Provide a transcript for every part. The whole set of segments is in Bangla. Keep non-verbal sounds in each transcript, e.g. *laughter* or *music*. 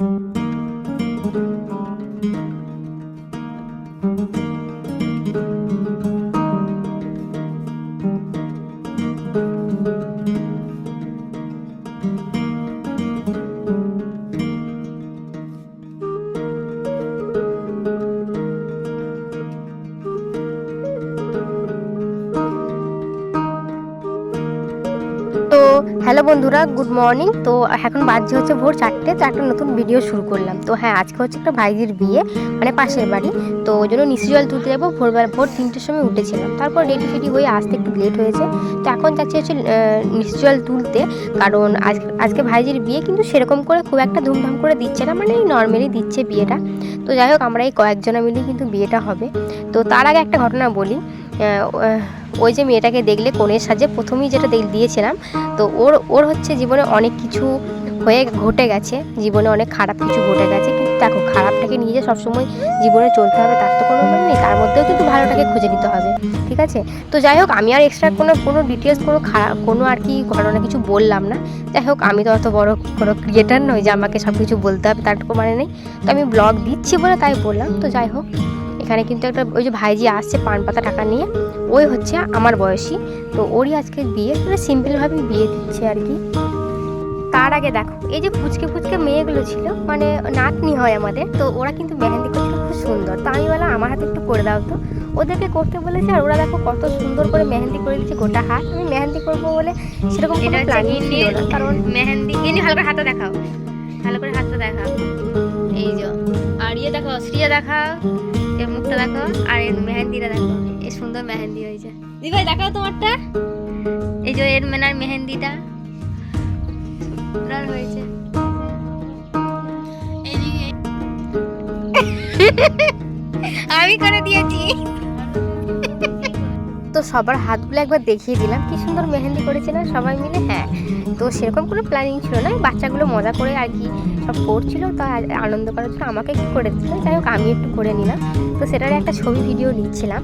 তো হ্যালো বন্ধুরা, গুড মর্নিং। তো এখন বাজছে হচ্ছে ভোর চারটে, তো একটা নতুন ভিডিও শুরু করলাম। তো হ্যাঁ আজকে হচ্ছে একটা ভাইজির বিয়ে মানে পাশের বাড়ি। তো ওই জন্য নিশি জল তুলতে যাব। ভোরবেলা ভোর তিনটের সময় উঠেছিলাম। তারপর রেডি ফেডি হয়ে আসতে একটু লেট হয়েছে। তো এখন যাচ্ছি হচ্ছে নিশি জল তুলতে। কারণ আজ আজকে ভাইজির বিয়ে, কিন্তু সেরকম করে খুব একটা ধুমধাম করে দিচ্ছে না। মানে এই নর্মালি দিচ্ছে বিয়েটা। তো যাই হোক, আমরা এই কয়েকজনা মিলেই কিন্তু বিয়েটা হবে। তো তার আগে একটা ঘটনা বলি। ওই যে মেয়েটাকে দেখলে কনের সাজে প্রথমেই যেটা দিয়েছিলাম, তো ওর ওর হচ্ছে জীবনে অনেক কিছু হয়ে ঘটে গেছে, জীবনে অনেক খারাপ কিছু ঘটে গেছে, কিন্তু দেখো খারাপটাকে নিয়ে যে সবসময় জীবনে চলতে হবে তার তো কোনো মানে নেই, তার মধ্যেও কিন্তু ভালোটাকে খুঁজে নিতে হবে, ঠিক আছে? তো যাই হোক, আমি আর এক্সট্রা কোনো কোনো ডিটেলস কোনো খারাপ কোনো আর কি ঘটনা কিছু বললাম না, যাই হোক, আমি তো অত বড় কোনো ক্রিয়েটার নই যে আমাকে সব কিছু বলতে হবে, তার মানে নেই, তো আমি ব্লগ দিচ্ছি বলে তাই বললাম, তো যাই হোক। এখানে কিন্তু একটা ওই যে ভাইজি আসছে পান পাতা টাকা নিয়ে ওই হচ্ছে আমার বয়সী। তো ওরই আজকে বিয়ে মানে সিম্পলভাবেই বিয়ে দিচ্ছে আর কি। তার আগে দেখো এই যে ফুচকে ফুচকে মেয়েগুলো ছিল মানে নাতনি হয় আমাদের তো ওরা কিন্তু মেহেন্দি করছিল খুব সুন্দর। তো আমি বললাম আমার হাতে একটু করে দাও তো। ওদেরকে করতে বলেছে আর ওরা দেখো কত সুন্দর করে মেহেন্দি করে দিচ্ছে গোটা হাত। আমি মেহেন্দি করব বলে সেরকম কোনো প্ল্যানিং ছিল না কারণ মেহেন্দি। এনে ভালো করে হাতটা দেখাও। ভালো করে হাতটা দেখাও। এই যে আর ইয়ে দেখো শ্রিয়া দেখাও। মুখটা দেখো আর এর মেহেন্দিটা দেখো এই সুন্দর মেহেন্দি হয়েছে। দি ভাই দেখাও তোমারটা। এই যে এর মেনার মেহেন্দিটা সুন্দর হয়েছে। আমি করে দিয়েছি। তো সবার হাতগুলো একবার দেখিয়ে দিলাম কি সুন্দর মেহেন্দি করেছে না সবাই মিলে হ্যাঁ। তো সেরকম কোনো প্ল্যানিং ছিল না। বাচ্চাগুলো মজা করে আর কি সব করছিল, তো আনন্দ করার জন্য আমাকে একটু করে দিচ্ছিল যাই হোক, আমি একটু করে নিলাম। তো সেটার একটা ছবি ভিডিও নিচ্ছিলাম।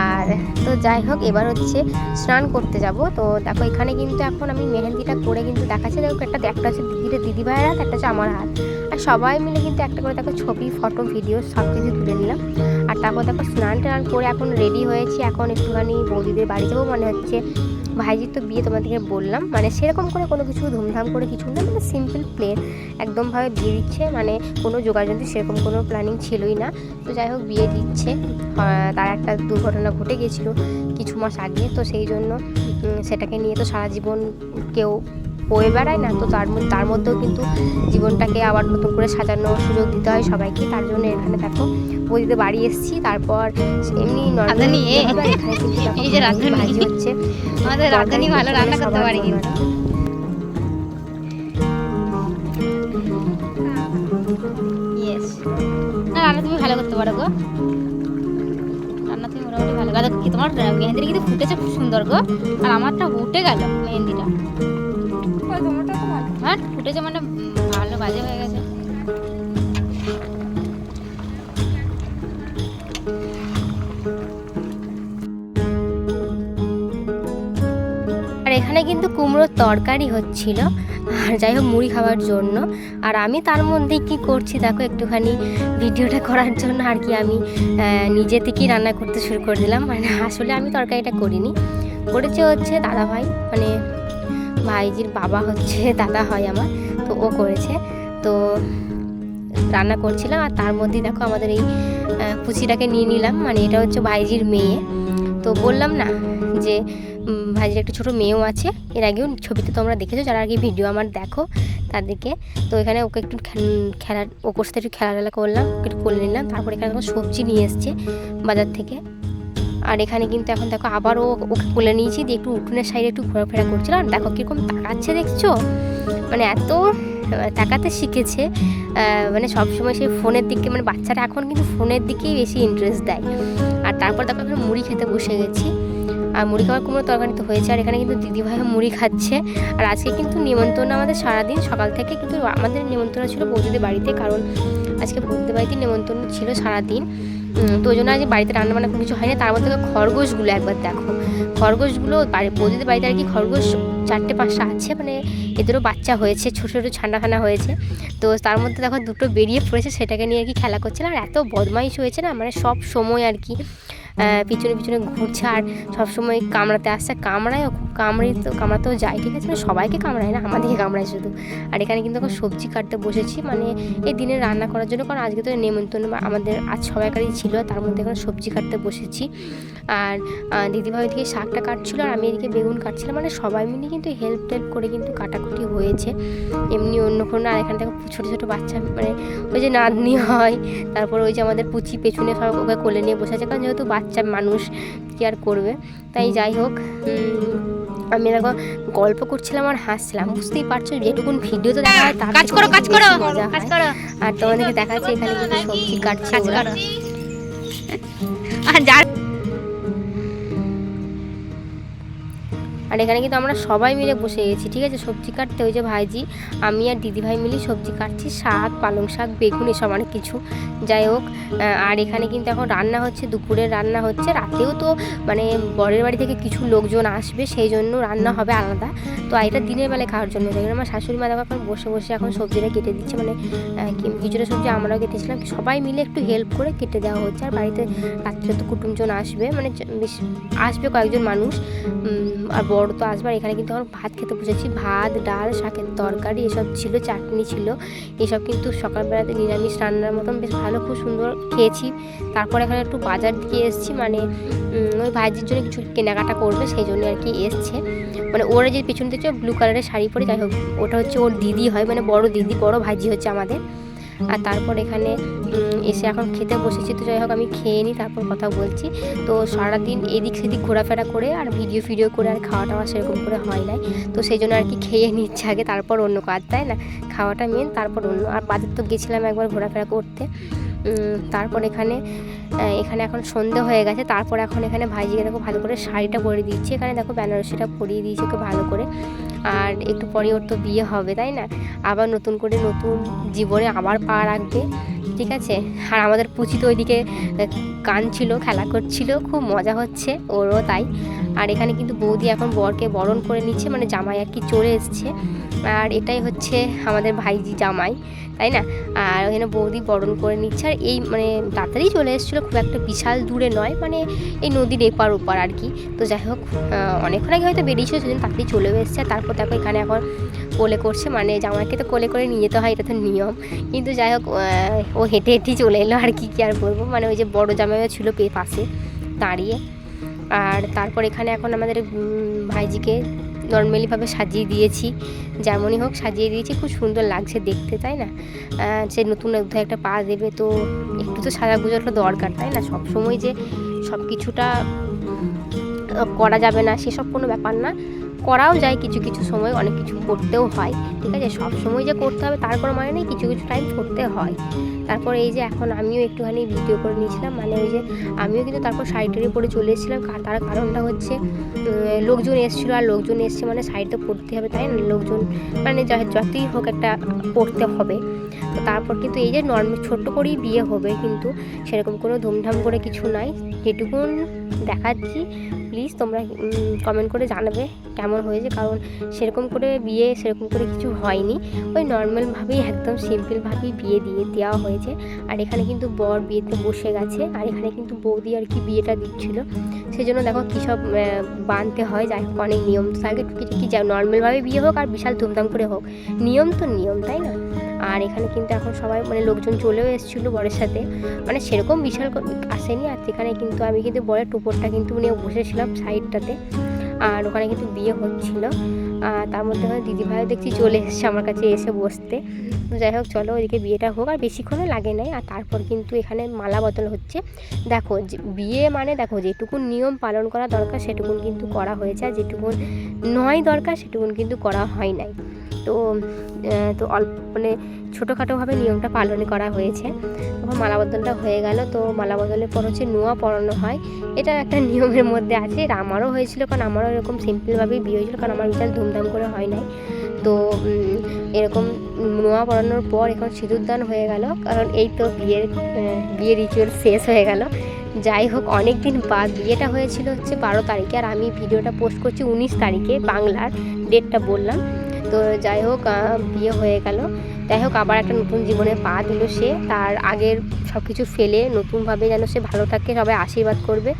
আর তো যাই হোক, এবার হচ্ছে স্নান করতে যাব। তো দেখো, এখানে কিন্তু এখন আমি মেহেন্দিটা করে কিন্তু দেখাচ্ছি। দেখো, একটা একটা হচ্ছে দিদির দিদি ভাইয়ের হাত, একটা হচ্ছে আমার হাত। আর সবাই মিলে কিন্তু একটা করে দেখো ছবি ফটো ভিডিও সব কিছু তুলে নিলাম। আর তারপর দেখো স্নান টান করে এখন রেডি হয়েছি। এখন একটুখানি বৌদিদের বাড়ি যাব মানে হচ্ছে ভাইজির তো বিয়ে তোমাদেরকে বললাম মানে সেরকম করে কোনো কিছু ধুমধাম করে কিছু না মানে সিম্পল প্লেন একদমভাবে বিয়ে দিচ্ছে মানে কোনো যোগাযোগ সেরকম কোনো প্ল্যানিং ছিলই না। তো যাই হোক, বিয়ে দিচ্ছে তার একটা দুর্ঘটনা ঘটে গেছিল কিছু মাস আগে, তো সেই জন্য সেটাকে নিয়ে তো সারা জীবন কেউ বয়ে বেড়ায় না তো তার মধ্যে তার মধ্যেও কিন্তু জীবনটাকে আবার নতুন করে সাজানোর সুযোগ দিতে হয় সবাইকে তার জন্য এখানে দেখো বৌদিদের বাড়ি এসেছি তারপর এমনি নর্মালি এই যে রাঁধুনি। ভাজি হচ্ছে। আমাদের রাঁধুনি ভালো রান্না করতে পারি কিন্তু। না রান্না তুমি ভালো করতে পারো গো। রান্না তুমি মোটামুটি ভালো। কথা তোমার মেহেন্দিটা কিন্তু ফুটেছে খুব সুন্দর গো। আর আমারটা উঠে গেল মেহেন্দিটা। হ্যাঁ ফুটেছে মানে ভালো বাজে হয়ে গেছে। আর এখানে কিন্তু কুমড়োর তরকারি হচ্ছিল আর যাই হোক মুড়ি খাওয়ার জন্য। আর আমি তার মধ্যে কি করছি দেখো একটুখানি ভিডিওটা করার জন্য আর কি আমি নিজে থেকেই রান্না করতে শুরু করে দিলাম। মানে আসলে আমি তরকারিটা করিনি। করেছে হচ্ছে দাদা ভাই মানে ভাইজির বাবা হচ্ছে দাদা হয় আমার, তো ও করেছে। তো রান্না করছিলাম আর তার মধ্যেই দেখো আমাদের এই পুচিটাকে নিয়ে নিলাম। মানে এটা হচ্ছে ভাইজির মেয়ে। তো বললাম না যে ভাইজির একটা ছোটো মেয়েও আছে। এর আগেও ছবিতে তোমরা দেখেছ, যারা আগে ভিডিও আমার দেখো তাদেরকে। তো এখানে ওকে একটু খেল- ওপর সাথে একটু খেলাধুলা করলাম, একটু করে নিলাম। তারপর এখানে দেখো সবজি নিয়ে এসছে বাজার থেকে। আর এখানে কিন্তু এখন দেখো আবারও ওকে কোলে নিয়েছি দিয়ে একটু উঠোনের সাইডে একটু ঘোরাফেরা করছিল। আর দেখো কীরকম তাকাচ্ছে দেখছ? মানে এত তাকাতে শিখেছে। মানে সবসময় সেই ফোনের দিকে মানে বাচ্চারা এখন কিন্তু ফোনের দিকেই বেশি ইন্টারেস্ট দেয়। আর তারপর দেখো এখন মুড়ি খেতে বসে গেছি। আর মুড়ি খাওয়ার কুমড়ো তরকারি তো হয়েছে। আর এখানে কিন্তু দিদিভাইও মুড়ি খাচ্ছে। আর আজকে কিন্তু নিমন্ত্রণ আমাদের সারাদিন। সকাল থেকে কিন্তু আমাদের নিমন্ত্রণ ছিল বৌদিদের বাড়িতে। কারণ আজকে বৌদিদের বাড়িতে নিমন্ত্রণ ছিল সারাদিন। তো ওই জন্য আজ বাড়িতে রান্না বান্না কোনো কিছু হয়নি। তার মধ্যে খরগোশগুলো একবার দেখো। খরগোশগুলো বাড়ি বৌদিদের বাড়িতে আর কি খরগোশ চারটে, পাঁচটা আছে। মানে এদেরও বাচ্চা হয়েছে, ছোটো ছোটো ছান্নাখানা হয়েছে। তো তার মধ্যে দেখো দুটো বেরিয়ে পড়েছে, সেটাকে নিয়ে আর কি খেলা করছে আর এত বদমাইশ হয়েছে না মানে সব সময় আর কি পিছনে পিছনে ঘুরছে আর সবসময় কামড়াতে আসছে। কামড়ায় কামড়ে তো, কামড়াতেও যায়, ঠিক আছে? মানে সবাইকে কামড়ায় না, আমাদেরকে কামড়ায় শুধু। আর এখানে কিন্তু এখন সবজি কাটতে বসেছি মানে এই দিনে রান্না করার জন্য, কারণ আজকে তো নেমন্তন্ন আমাদের আজ সবাইকারই ছিল, তার মধ্যে এখন সবজি কাটতে বসেছি। আর দিদিভাই দিকে শাকটা কাটছিল আর আমি এদিকে বেগুন কাটছিলাম মানে সবাই মিলে কিন্তু হেল্প টেল্প করে কিন্তু কাটাকুটি হয়েছে। এমনি অন্য কোনো আর এখান থেকে ছোটো ছোটো বাচ্চা মানে ওই যে নাতনি হয়, তারপর ওই যে আমাদের পুচি পেছনে সব ওকে কোলে নিয়ে বসে আছে, কারণ যেহেতু বাচ্চা মানুষ কি আর করবে? তাই যাই হোক আমি দেখো গল্প করছিলাম আর হাসছিলাম। বুঝতেই পারছ যেটুকুন ভিডিও তো দেখা হয় কাজ করো কাজ করো কাজ। করো। আর তোমাদেরকে দেখাচ্ছি এখানে কিন্তু সবজি কাটছে আর যার আর এখানে কিন্তু আমরা সবাই মিলে বসে গেছি, ঠিক আছে? সবজি কাটতে, ওই যে ভাইজি, আমি আর দিদিভাই মিলে সবজি কাটছি, শাক, পালং শাক, বেগুন, এসব অনেক কিছু। যাই হোক আর এখানে কিন্তু এখন রান্না হচ্ছে, দুপুরের রান্না হচ্ছে, রাতেও তো মানে বরের বাড়ি থেকে কিছু লোকজন আসবে, সেই জন্য রান্না হবে আলাদা। তো এটা দিনের বেলায় খাওয়ার জন্য যাই আমার শাশুড়ি মা দেখো এখন বসে বসে এখন সবজিটা কেটে দিচ্ছে মানে কিছুটা সবজি আমরাও কেটেছিলাম, সবাই মিলে একটু হেল্প করে কেটে দেওয়া হচ্ছে, আর বাড়িতে রাত্রে তো কুটুমজন আসবে মানে বেশ, আসবে কয়েকজন মানুষ আর বড় তো আসবার, এখানে কিন্তু আমার ভাত খেতে বসেছি। ভাত, ডাল, শাকের তরকারি, এসব ছিল, চাটনি ছিল। এসব কিন্তু সকালবেলাতে নিরামিষ রান্নার মতন বেশ ভালো, খুব সুন্দর খেয়েছি। তারপর এখানে একটু বাজার দিকে এসেছি মানে ওই ভাইজির জন্য কিছু কেনাকাটা করবে, সেই জন্য আর কি এসছে। মানে ওরা যে পিছন থেকে ব্লু কালারের শাড়ি পরে, যাই হোক, ওটা হচ্ছে ওর দিদি হয় মানে বড় দিদি, বড় ভাইজি হচ্ছে আমাদের। আর তারপর এখানে এসে এখন খেতে বসেছি। তো যাই হোক, আমি খেয়ে নিই, তারপর কথা বলছি। তো সারাদিন এদিক সেদিক ঘোরাফেরা করে আর ভিডিও ফিডিও করে আর খাওয়া টাওয়া সেরকম করে হয় নাই। তো সেই জন্য আর কি খেয়ে নিচ্ছে আগে, তারপর অন্য কাজ, তাই না? খাওয়াটা মেন তারপর অন্য, আর বাজার তো গেছিলাম একবার ঘোরাফেরা করতে। তারপর এখানে এখানে এখন সন্ধে হয়ে গেছে। তারপর এখন এখানে ভাইজিকে দেখো ভালো করে শাড়িটা পরিয়ে দিচ্ছে। এখানে দেখো বেনারসিটা পরিয়ে দিয়েছে ওকে ভালো করে। আর একটু পরে ওর তো বিয়ে হবে, তাই না? আবার নতুন করে নতুন জীবনে আবার পা রাখবে, ঠিক আছে? আর আমাদের পুচি তো ওইদিকে গান ছিল খেলা করছিল, খুব মজা হচ্ছে, ওরও তাই। আর এখানে কিন্তু বৌদি এখন বরকে বরণ করে নিচ্ছে মানে জামাই আর কি চলে এসছে। আর এটাই হচ্ছে আমাদের ভাইজি জামাই, তাই না? আর ওখানে বৌদি বরণ করে নিচ্ছে। আর এই মানে তাড়াতাড়ি চলে এসেছিল, খুব একটা বিশাল দূরে নয় মানে এই নদীর এপার ওপার আর কি। তো যাই হোক অনেকক্ষণ আগে হয়তো বেরিয়েছিল, সেদিন তাড়াতাড়ি চলেও এসছে। আর তারপর দেখো এখানে এখন কোলে করছে মানে জামাইকে তো কোলে করে নিয়ে যেতে হয়, এটা তো নিয়ম। কিন্তু যাই হোক ও হেঁটে হেঁটেই চলে এলো, আর কি কি আর বলব? মানে ওই যে বড় জামাইও ছিল পাশে দাঁড়িয়ে। আর তারপর এখানে এখন আমাদের ভাইজিকে নর্মালিভাবে সাজিয়ে দিয়েছি, যেমনই হোক সাজিয়ে দিয়েছি, খুব সুন্দর লাগছে দেখতে, তাই না? সে নতুন অধ্যায় একটা পা দেবে, তো একটু তো সাজাগুজোটা দরকার, তাই না? সবসময় যে সব কিছুটা করা যাবে না, সেসব কোনো ব্যাপার না। করাও যায়, কিছু কিছু সময় অনেক কিছু করতেও হয়, ঠিক আছে? সব সময় যে করতে হবে তার কোনো মানে নেই, কিছু কিছু টাইম করতে হয়। তারপর এই যে এখন আমিও একটুখানি ভিডিও করে নিয়েছিলাম মানে ওই যে আমিও কিন্তু তারপর শাড়ি টাড়ি পরে চলে এসেছিলাম তার কারণটা হচ্ছে লোকজন এসেছিল, আর লোকজন এসছে মানে তো পরতে হবে, তাই না? লোকজন মানে যতই হোক একটা পরতে হবে। তারপর কিন্তু এই যে নর্মাল ছোট্ট করেই বিয়ে হবে কিন্তু সেরকম কোনো ধুমধাম করে কিছু নাই। যেটুকুন দেখাচ্ছি প্লিজ তোমরা কমেন্ট করে জানাবে কেমন হয়েছে, কারণ সেরকম করে বিয়ে, সেরকম করে কিছু হয়নি। ওই নর্মালভাবেই একদম সিম্পলভাবেই বিয়ে দিয়ে দেওয়া হয়েছে। আর এখানে কিন্তু বর বিয়েতে বসে গেছে, আর এখানে কিন্তু বৌদি আর কি বিয়েটা দিচ্ছিল। সেই জন্য দেখো কী সব বানতে হয়, যাই হোক, অনেক নিয়ম। থাকে কিছু কি যা নর্মালভাবে বিয়ে হোক আর বিশাল ধুমধাম করে হোক। নিয়ম তো নিয়ম, তাই না? আর এখানে কিন্তু এখন সবাই মানে লোকজন চলেও এসেছিল বরের সাথে। মানে সেরকম বিশাল আসেনি আর সেখানে কিন্তু আমি কিন্তু বরের টুপরটা কিন্তু নিয়ে বসেছিলাম সাইডটাতে। আর ওখানে কিন্তু বিয়ে হচ্ছিল। আর তার মধ্যে ওখানে দিদিভাইও দেখছি চলে এসেছে আমার কাছে এসে বসতে। যাই হোক, চলো ওইদিকে বিয়েটা হোক। আর বেশিক্ষণও লাগে নাই। আর তারপর কিন্তু এখানে মালা বদল হচ্ছে। দেখো বিয়ে মানে দেখো, যেটুকুন নিয়ম পালন করা দরকার, সেটুকুন কিন্তু করা হয়েছে। আর যেটুকুন নয় দরকার, সেটুকুন কিন্তু করা হয় নাই। তো তো অল্প মানে ছোটোখাটোভাবে নিয়মটা পালন করা হয়েছে। তখন মালা বদলটা হয়ে গেল, তো মালা বদলের পর হচ্ছে নোয়া পরানো হয়। এটা একটা *laughs* নিয়মের মধ্যে আছে আমারও হয়েছিল, কারণ আমারও এরকম সিম্পলভাবেই বিয়ে হয়েছিল, কারণ আমার বিশাল ধুমধাম করে হয় নাই। তো এরকম নোয়া পড়ানোর পর এখন সিঁদুরদান হয়ে গেল, কারণ এই তো বিয়ের বিয়ের রিচুয়াল শেষ হয়ে গেল। যাই হোক অনেক দিন বাদ বিয়েটা হয়েছিল হচ্ছে বারো তারিখে, আর আমি ভিডিওটা পোস্ট করছি উনিশ তারিখে, বাংলার ডেটটা বললাম। তো যাই হোক বিয়ে হয়ে গেল। যাই হোক, আবার একটা নতুন জীবনে পা দিল সে। তার আগের সব কিছু ফেলে নতুনভাবে যেন সে ভালো থাকে, সবাই আশীর্বাদ করবে।